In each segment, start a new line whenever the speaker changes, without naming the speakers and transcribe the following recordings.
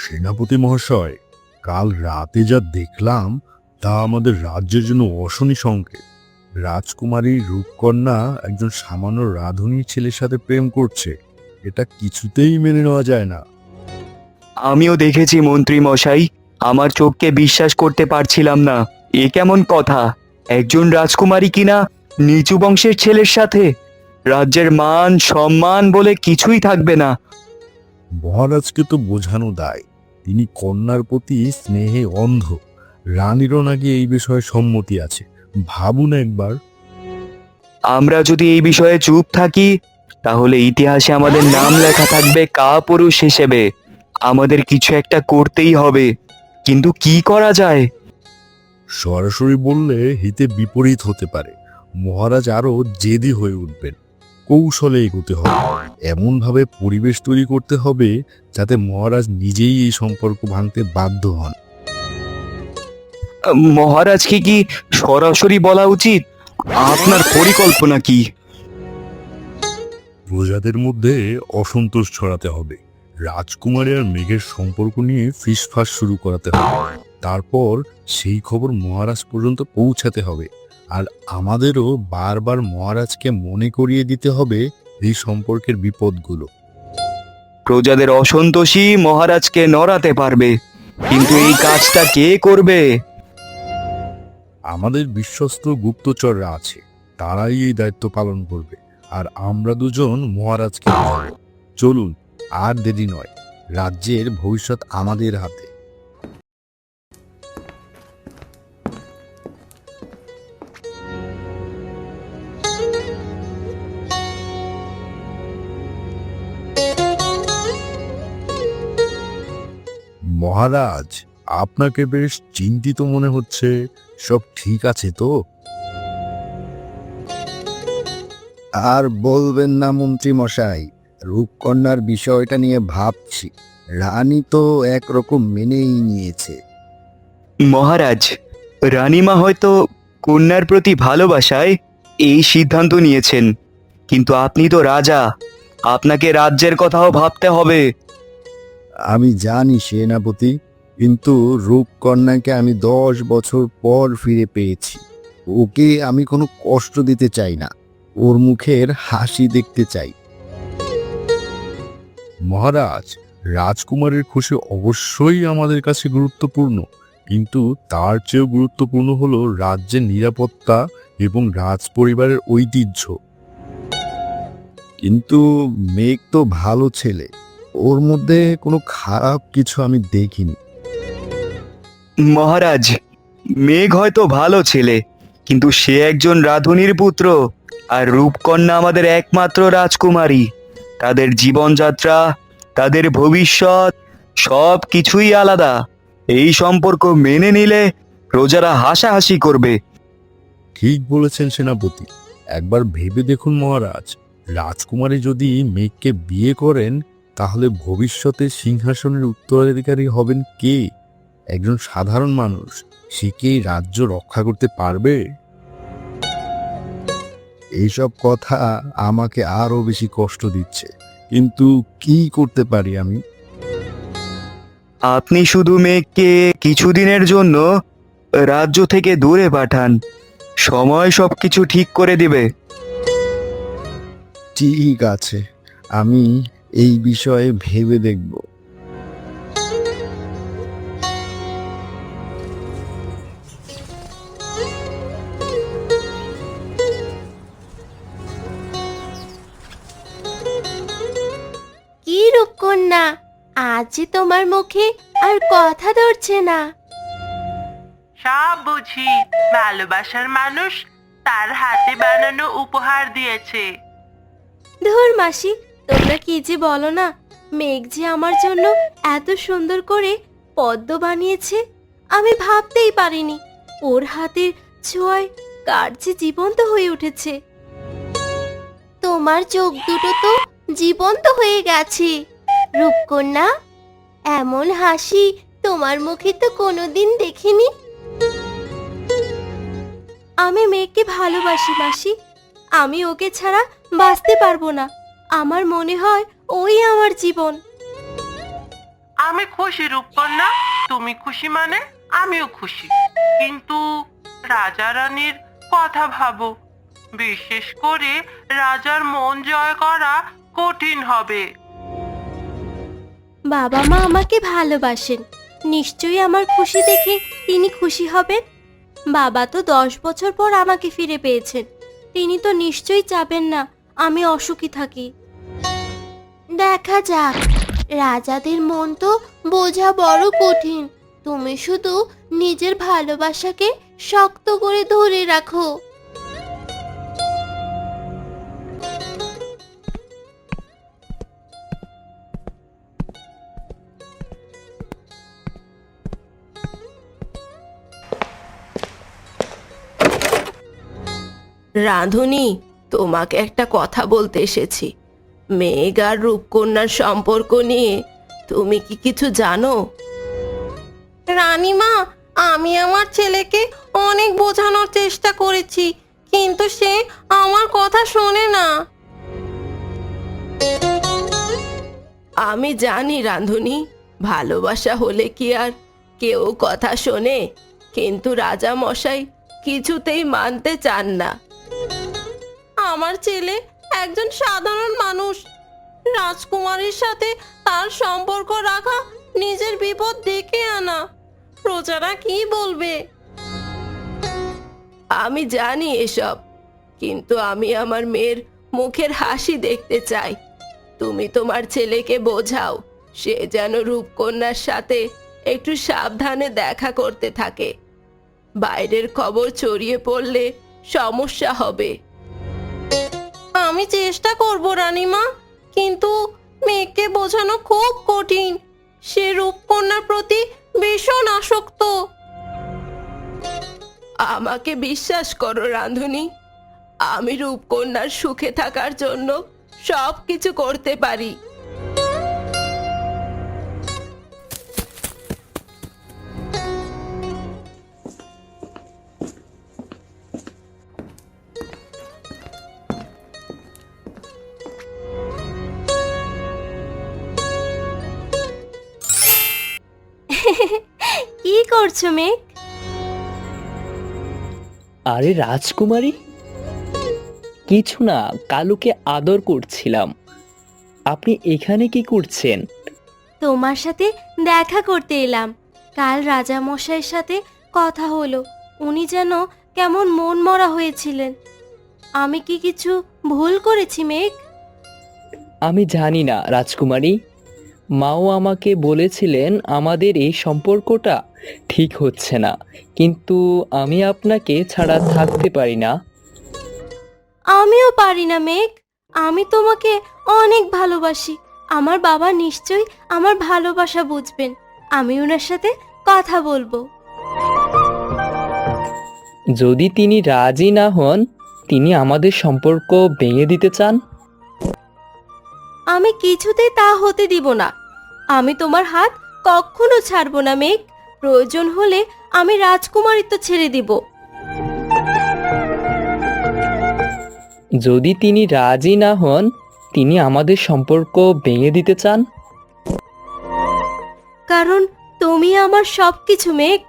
সেনাপতি মহাশয়, কাল রাতে যা দেখলাম, তা আমাদের রাজ্যের জন্য অশনি সংকেত। রাজকুমারী রূপকন্যা একজন সামান্য রাধুনী ছেলের সাথে প্রেম করছে। এটা কিছুতেই মেনে নেওয়া যায় না।
আমিও দেখেছি মন্ত্রী মশাই, আমার চোখকে বিশ্বাস করতে পারছিলাম না। এ কেমন কথা? একজন রাজকুমারী কিনা নিচু বংশের ছেলের সাথে? রাজ্যের মান সম্মান বলে কিছুই থাকবে না।
মহারাজকে তো বোঝানো দায়। তিনি কন্যার প্রতি স্নেহে অন্ধ। রানীরও নাকি এই বিষয়ে সম্মতি আছে। ভাবুন একবার।
আমরা যদি এই বিষয়ে চুপ থাকি তাহলে ইতিহাসে আমাদের নাম লেখা থাকবে কাপুরুষ হিসেবে। আমাদের কিছু একটা করতেই হবে। কিন্তু কি করা যায়?
সরাসরি বললে হিতে বিপরীত হতে পারে। মহারাজ আরও জেদি হয়ে উঠবেন। কৌশলে এগোতে হবে। এমনভাবে পরিবেশ তৈরি করতে হবে যাতে মহারাজ নিজেই এই সম্পর্ক ভাঙতে বাধ্য হন।
মহারাজকে কি সরাসরি বলা উচিত? আপনার পরিকল্পনা কি?
প্রজাদের মধ্যে অসন্তোষ ছড়াতে হবে। রাজকুমারী আর মেঘের সম্পর্ক নিয়ে ফিসফাস শুরু করাতে হবে। তারপর সেই খবর মহারাজ পর্যন্ত পৌঁছাতে হবে। আর আমাদেরও বারবার মহারাজকে মনে করিয়ে দিতে হবে এই সম্পর্কের বিপদগুলো।
প্রজাদের অসন্তোষী মহারাজকে নড়াতে পারবে। কিন্তু এই কাজটা কে করবে?
আমাদের বিশ্বস্ত গুপ্তচররা আছে তারাই এই দায়িত্ব পালন করবে। আর আমরা দুজন মহারাজকে চলুন আর দেরি নয়। রাজ্যের ভবিষ্যৎ আমাদের হাতে। মহারাজ আপনাকে বেশ চিন্তিত মনে হচ্ছে। সব ঠিক আছে তো?
আর বলবেন না মন্ত্রী মশাই রূপকন্যার বিষয়টা নিয়ে ভাবছি। রানী তো একরকম মেনেই নিয়েছে।
মহারাজ রানীমা হয়তো কন্যার প্রতি ভালোবাসায় এই সিদ্ধান্ত নিয়েছেন। কিন্তু আপনি তো রাজা আপনাকে রাজ্যের কথাও ভাবতে হবে।
আমি জানি সেনাপতি, কিন্তু রূপকন্যাকে আমি দশ বছর পর ফিরে পেয়েছি। ওকে আমি কোনো কষ্ট দিতে চাই না। ওর মুখের হাসি দেখতে চাই।
মহারাজ, রাজকুমারের খুশি অবশ্যই আমাদের কাছে গুরুত্বপূর্ণ, কিন্তু তার চেয়েও গুরুত্বপূর্ণ হল রাজ্যের নিরাপত্তা এবং রাজ পরিবারের ঐতিহ্য।
কিন্তু মেঘ তো ভালো ছেলে। ওর মধ্যে কোনো খারাপ কিছু আমি দেখিনি।
মহারাজ মেঘ হয়তো ভালো ছেলে কিন্তু সে একজন রাধুনির পুত্র আর রূপকন্যা আমাদের একমাত্র রাজকুমারী। তাদের জীবনযাত্রা তাদের ভবিষ্যৎ সব কিছুই আলাদা। এই সম্পর্ক মেনে নিলে প্রজারা হাসাহাসি করবে।
ঠিক বলেছেন সেনাপতি। একবার ভেবে দেখুন মহারাজ রাজকুমারী যদি মেঘকে বিয়ে করেন তাহলে ভবিষ্যতে সিংহাসনের উত্তরাধিকারী হবেন কে? একজন সাধারণ মানুষ। সে কি রাজ্য রক্ষা করতে পারবে?
এইসব কথা আমাকে আরও বেশি কষ্ট দিচ্ছে। কিন্তু কি করতে পারি আমি?
আপনি শুধু মেয়েকে কিছুদিনের জন্য রাজ্য থেকে দূরে পাঠান। সময় সবকিছু ঠিক করে দিবে।
ঠিক আছে। আমি এই বিষয়ে ভেবে দেখব।
কি রূপকন্যা আজ তোমার মুখে আর কথা ধরছে না।
সব বুঝি ভালোবাসার মানুষ তার হাতে বানানো উপহার দিয়েছে।
ধুর মাসি তোমরা কি যে বলো না, মেঘ যে আমার জন্য এত সুন্দর করে পদ্ম বানিয়েছে, আমি ভাবতেই পারিনি। ওর হাতের ছোঁয়ায় কার যে জীবন্ত হয়ে উঠেছে। তোমার চোখ দুটো তো জীবন্ত হয়ে গেছে, রূপকন্যা। এমন হাসি তোমার মুখে তো কোনোদিন দেখিনি। আমি মেয়েকে ভালোবাসি, মাসি। আমি ওকে ছাড়া বাঁচতে পারব না। আমার মনে হয় ওই আমার জীবন।
আমি খুশি রূপকন্যা। তুমি খুশি মানে আমিও খুশি। কিন্তু রাজা রানীর কথা ভাবো। বিশেষ করে রাজার মন জয় করা কঠিন হবে।
বাবা মা আমাকে ভালোবাসেন। নিশ্চয়ই আমার খুশি দেখে তিনি খুশি হবেন। বাবা তো দশ বছর পর আমাকে ফিরে পেয়েছেন। তিনি তো নিশ্চয়ই চাবেন না আমি অসুখী থাকি। দেখা যাক। রাজাদের মন তো বোঝা বড় কঠিন। তুমি শুধু নিজের ভালোবাসাকে শক্ত করে ধরে রাখো।
রাঁধুনি, তোমাকে একটা কথা বলতে এসেছি। মেঘ আর রূপকন্যার সম্পর্ক নিয়ে তুমি কি কিছু জানো? রানীমা, আমি আমার ছেলেকে অনেক বোঝানোর চেষ্টা করেছি, কিন্তু সে আমার কথা শোনে না। আমি জানি রাঁধুনি, ভালোবাসা হলে কি আর কেউ কথা শোনে, কিন্তু রাজা মশাই কিছুতেই মানতে চান না। আমার ছেলে একজন সাধারণ মানুষ। রাজকুমারীর সাথে তার সম্পর্ক রাখা নিজের বিপদ ডেকে আনা। প্রজারা কি বলবে? আমি জানি এসব, কিন্তু আমি আমার মেয়ের মুখের হাসি দেখতে চাই। তুমি তোমার ছেলেকে বোঝাও, সে যেন রূপকন্যার সাথে একটু সাবধানে দেখা করতে থাকে। বাইরের খবর ছড়িয়ে পড়লে সমস্যা হবে। আমি চেষ্টা করব, রানীমা। কিন্তু মেয়েকে বোঝানো খুব কঠিন। সে রূপকন্যার প্রতি ভীষণ আসক্ত। আমাকে বিশ্বাস করো, রাঁধুনি। আমি রূপকন্যার সুখে থাকার জন্য সব কিছু করতে পারি।
করছ মেঘ?
আরে রাজকুমারী? কিছু না কালুকে আদর করছিলাম। আপনি এখানে কি করছেন?
তোমার সাথে দেখা করতে এলাম। কাল রাজা মশাইয়ের সাথে কথা হলো। উনি যেন কেমন মন মরা হয়েছিলেন। আমি কি কিছু ভুল করেছি মেঘ?
আমি জানি না রাজকুমারী। মাও আমাকে বলেছিলেন আমাদের এই সম্পর্কটা ঠিক হচ্ছে না। কিন্তু আমি আপনাকে ছাড়া থাকতে পারি না।
আমিও পারি না মেঘ। আমি তোমাকে অনেক ভালোবাসি। আমার বাবা নিশ্চয়ই আমার ভালোবাসা বুঝবেন। আমি ওনার সাথে কথা বলব।
যদি তিনি রাজি না হন তিনি আমাদের সম্পর্ক ভেঙে দিতে চান?
আমি কিছুতেই তা হতে দিব না। আমি তোমার হাত কখনো ছাড়বো না মেঘ। প্রয়োজন হলে আমি রাজকুমারিত্ব ছেড়ে দিব।
যদি তিনি রাজি না হন তিনি আমাদের সম্পর্ক ভেঙে দিতে চান?
কারণ তুমি আমার সবকিছু মেঘ।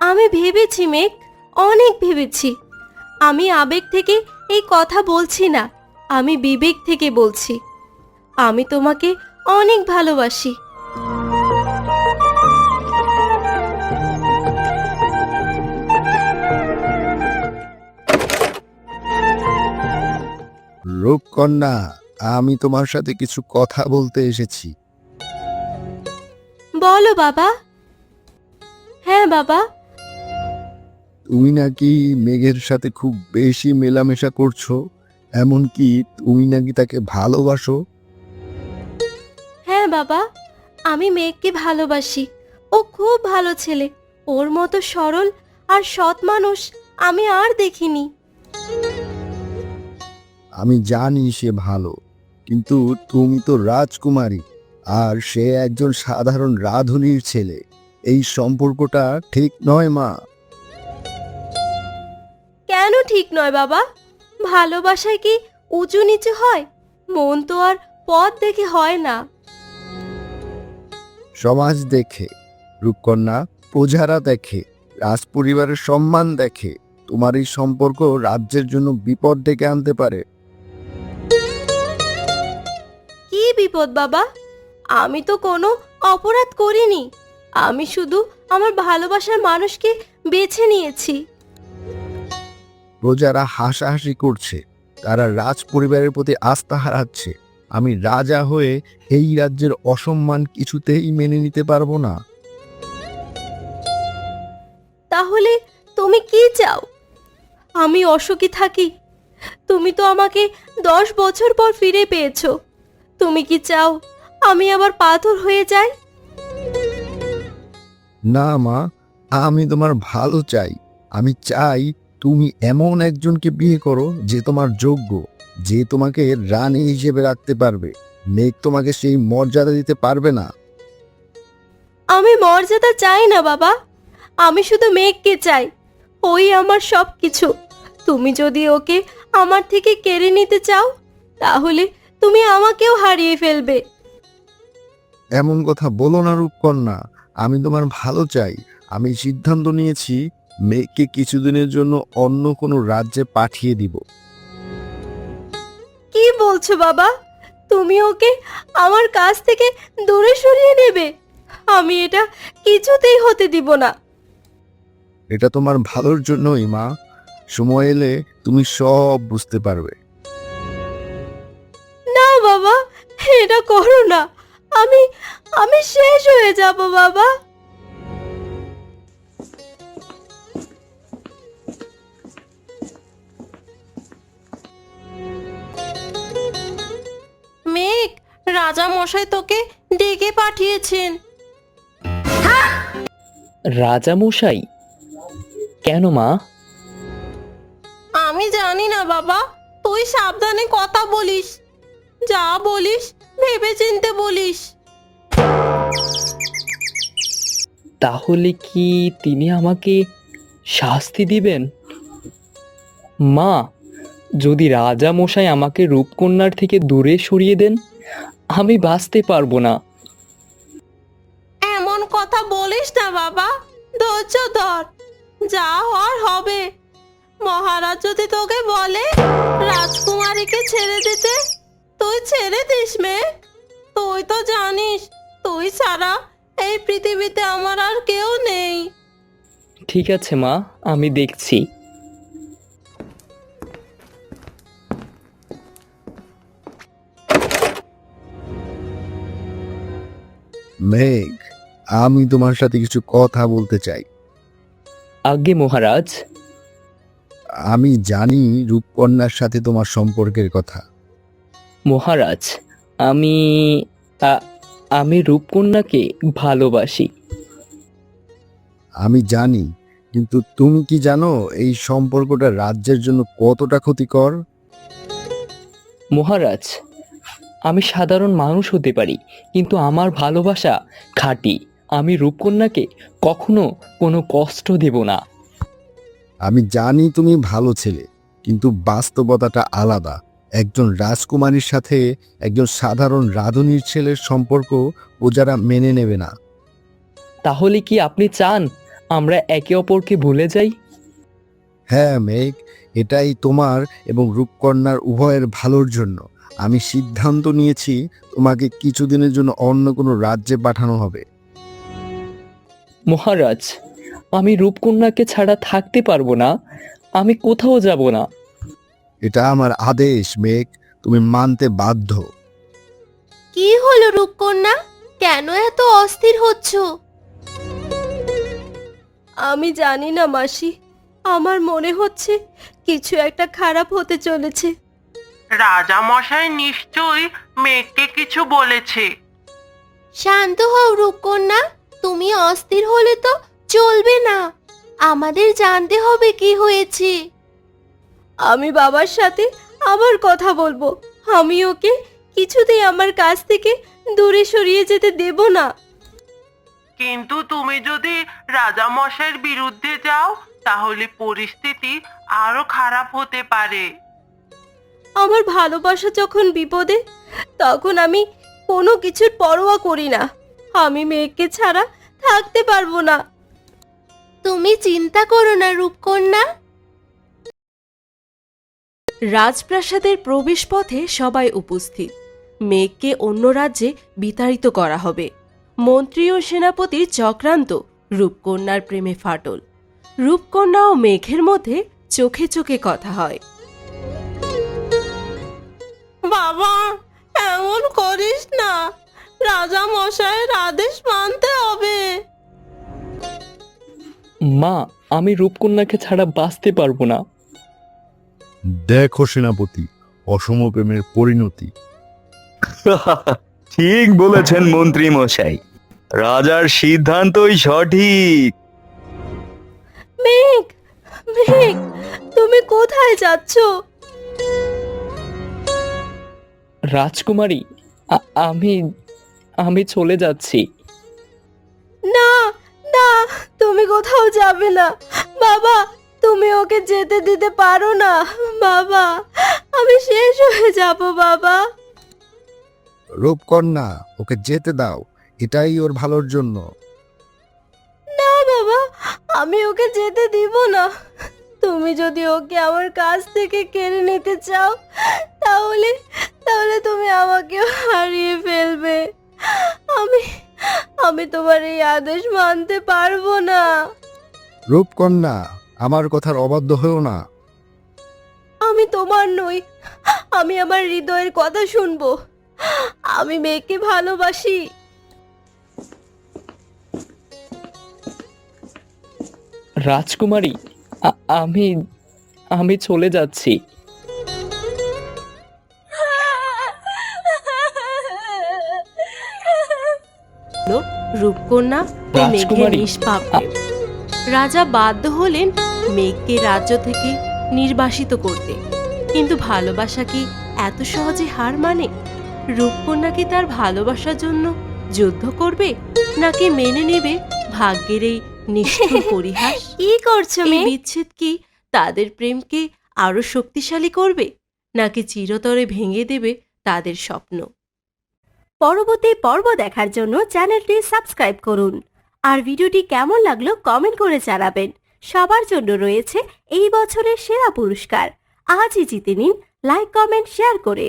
আমি ভেবেছি মেঘ অনেক ভেবেছি। আমি আবেগ থেকে এই কথা বলছি না আমি বিবেক থেকে বলছি। আমি তোমাকে অনেক ভালোবাসি।
রূপকন্যা আমি তোমার সাথে কিছু কথা বলতে এসেছি।
বলো বাবা। হ্যাঁ বাবা।
তুমি নাকি মেঘের সাথে খুব বেশি মেলামেশা করছ? এমনকি তুমি নাকি তাকে ভালোবাসো?
বাবা আমি মেঘকে ভালোবাসি। ও খুব ভালো ছেলে। ওর মতো সরল আর সৎ মানুষ আমি আর দেখিনি।
আমি জানি সে ভালো কিন্তু তুমি তো রাজকুমারী আর সে একজন সাধারণ রাধুনির ছেলে। এই সম্পর্কটা ঠিক নয় মা।
কেন ঠিক নয় বাবা? ভালোবাসায় কি উঁচু নিচু হয়? মন তো আর পথ দেখে হয় না।
সমাজ দেখে রূপকন্যা প্রজারা দেখে রাজপরিবারের সম্মান দেখে তোমার এই সম্পর্ক রাজ্যের জন্য বিপদ ডেকে আনতে পারে।
কি বিপদ বাবা? আমি তো কোনো অপরাধ করিনি। আমি শুধু আমার ভালোবাসার মানুষকে বেছে নিয়েছি।
প্রজারা হাসাহাসি করছে। তারা রাজ পরিবারের প্রতি আস্থা হারাচ্ছে। আমি রাজা হয়ে এই রাজ্যের অসম্মান কিছুতেই মেনে নিতে পারব না।
তাহলে তুমি কি চাও? আমি অসুখী থাকি। তুমি তো আমাকে দশ বছর পর ফিরে পেয়েছ। তুমি কি চাও আমি আবার পাথর হয়ে যাই?
না মা আমি তোমার ভালো চাই। আমি চাই তুমি এমন একজনকে বিয়ে করো যে তোমার যোগ্য। যে তোমাকে রানী হিসেবে রাখতে পারবে। মেঘ তোমাকে সেই মর্যাদা দিতে পারবে না।
আমি মর্যাদা চাই না বাবা। আমি শুধু মেঘকে চাই। ওই আমার সব কিছু তুমি যদি ওকে আমার থেকে কেড়ে নিতে চাও তাহলে তুমি আমাকেও হারিয়ে ফেলবে।
এমন কথা বলো না রূপকন্যা। আমি তোমার ভালো চাই। আমি সিদ্ধান্ত নিয়েছি মেঘকে কিছুদিনের জন্য অন্য কোনো রাজ্যে পাঠিয়ে দিব।
কি বলছো বাবা? তুমি ওকে আমার কাছ থেকে দূরে সরিয়ে নেবে। আমি এটা কিছুতেই হতে দিব না।
এটা তোমার ভালোর জন্যই মা। সময় এলে তুমি সব বুঝতে পারবে।
না বাবা এটা করো না। আমি আমি শেষ হয়ে যাব বাবা। রাজা মশাই তোকে ডেকে পাঠিয়েছেন।
রাজামশাই? কেন মা?
আমি জানি না বাবা তুই সাবধানে কথা বলিস যা বলিস ভেবে চিনতে বলিস।
তাহলে কি তিনি আমাকে শাস্তি দিবেন? মা যদি রাজা মশাই আমাকে রূপকন্যার থেকে দূরে সরিয়ে দেন আমি বাঁচতে পারব না।
এমন কথা বলিস না বাবা। ধৈর্য ধর। যা হওয়ার হবে। মহারাজ যদি তোকে বলে রাজকুমারীকে ছেড়ে দিতে তুই ছেড়ে দিস মেয়ে তুই তো জানিস তুই ছাড়া এই পৃথিবীতে আমার আর কেউ নেই।
ঠিক আছে মা আমি দেখছি।
মেঘ আমি তোমার সাথে কিছু কথা বলতে চাই।
আজ্ঞে মহারাজ।
আমি জানি রূপকন্যার সাথে তোমার সম্পর্কের কথা।
মহারাজ আমি আ- আমি রূপকন্যাকে ভালোবাসি।
আমি জানি কিন্তু তুমি কি জানো এই সম্পর্কটা রাজ্যের জন্য কতটা ক্ষতিকর?
মহারাজ আমি সাধারণ মানুষ হতে পারি কিন্তু আমার ভালোবাসা খাঁটি। আমি রূপকন্যাকে কখনো কোনো কষ্ট দেব না।
আমি জানি তুমি ভালো ছেলে কিন্তু বাস্তবতাটা আলাদা। একজন রাজকুমারীর সাথে একজন সাধারণ রাধুনির ছেলের সম্পর্ক ও যারা মেনে নেবে না।
তাহলে কি আপনি চান আমরা একে অপরকে ভুলে যাই?
হ্যাঁ মেঘ এটাই তোমার এবং রূপকন্যার উভয়ের ভালোর জন্য। আমি সিদ্ধান্ত নিয়েছি তোমাকে কিছুদিনের জন্য অন্য কোনো রাজ্যে পাঠানো হবে।
মহারাজ আমি রূপকন্যাকে ছাড়া থাকতে পারব না। আমি কোথাও যাব না।
এটা আমার আদেশ মেঘ। তুমি মানতে বাধ্য।
কি হলো রূপকন্যা? কেন এত অস্থির হচ্ছ? আমি জানি না মাসি। আমার মনে হচ্ছে কিছু একটা খারাপ হতে চলেছে।
রাজা মশাই নিশ্চয়ই মেঘকে কিছু বলেছে।
শান্ত হও রূপকন্যা। তুমি অস্থির হলে তো চলবে না। আমাদের জানতে হবে কি হয়েছে। আমি বাবার সাথে আবার কথা বলব। আমি ওকে কিছুতেই আমার কাছ থেকে দূরে সরিয়ে যেতে দেব না।
কিন্তু তুমি যদি রাজামশাইয়ের বিরুদ্ধে যাও তাহলে পরিস্থিতি আরও খারাপ হতে পারে।
আমার ভালোবাসা যখন বিপদে তখন আমি কোনো কিছুর পরোয়া করি না। আমি মেয়েকে ছাড়া থাকতে পারব না। তুমি চিন্তা করো না রূপকন্যা। রাজপ্রাসাদের প্রবেশপথে সবাই উপস্থিত। মেঘকে অন্য রাজ্যে বিতাড়িত করা হবে। মন্ত্রী ও সেনাপতির চক্রান্ত রূপকন্যার প্রেমে ফাটল। রূপকন্যা ও মেঘের মধ্যে চোখে চোখে কথা হয়। বাবা এমন করিস না। রাজা মশাইয়ের আদেশ মানতে হবে।
মা আমি রূপকন্যাকে ছাড়া বাঁচতে পারব না।
দেখো সেনাপতি অসম প্রেমের পরিণতি।
ঠিক বলেছেন মন্ত্রী মশাই। রাজার সিদ্ধান্তই সঠিক।
মেঘ মেঘ তুমি কোথায় যাচ্ছ?
রাজকুমারী আ- আমি আমি চলে যাচ্ছি।
না না তুমি কোথাও যাবে না। বাবা তুমি ওকে যেতে দিতে পারো না। বাবা আমি শেষ হয়ে যাব বাবা।
রূপকন্যা ওকে যেতে দাও। এটাই ওর ভালোর জন্য।
না বাবা আমি ওকে যেতে দিব না। তুমি যদি ওকে আমার কাছ থেকে কেড়ে নিতে চাও তাহলে তাহলে তুমি আমাকে হারিয়ে ফেলবে। আমি আমি তোমার এই আদেশ মানতে পারব না।
রূপকন্যা আমার কথার অবাধ্য হয়েও না।
আমি তোমার নই আমি আমার হৃদয়ের কথা শুনব। আমি মেয়েকে ভালোবাসি।
রাজকুমারী আমি আমি চলে যাচ্ছি
রূপকন্যা ও মেঘের
রাজকুমারী।
নিষ্পাপ প্রেম। রাজা বাধ্য হলেন মেঘকে রাজ্য থেকে নির্বাসিত করতে কিন্তু ভালোবাসা কি এত সহজে হার মানে রূপকন্যা কি তার ভালোবাসার জন্য যুদ্ধ করবে নাকি মেনে নেবে ভাগ্যের এই নিষ্ঠুর পরিহাস কি করছ এই বিচ্ছেদ কি তাদের প্রেমকে আরও শক্তিশালী করবে নাকি চিরতরে ভেঙে দেবে তাদের স্বপ্ন? পরবর্তী পর্ব দেখার জন্য চ্যানেলটি সাবস্ক্রাইব করুন। আর ভিডিওটি কেমন লাগল কমেন্ট করে জানাবেন। সবার জন্য রয়েছে এই বছরের সেরা পুরস্কার। আজই জিতে নিন লাইক কমেন্ট শেয়ার করে।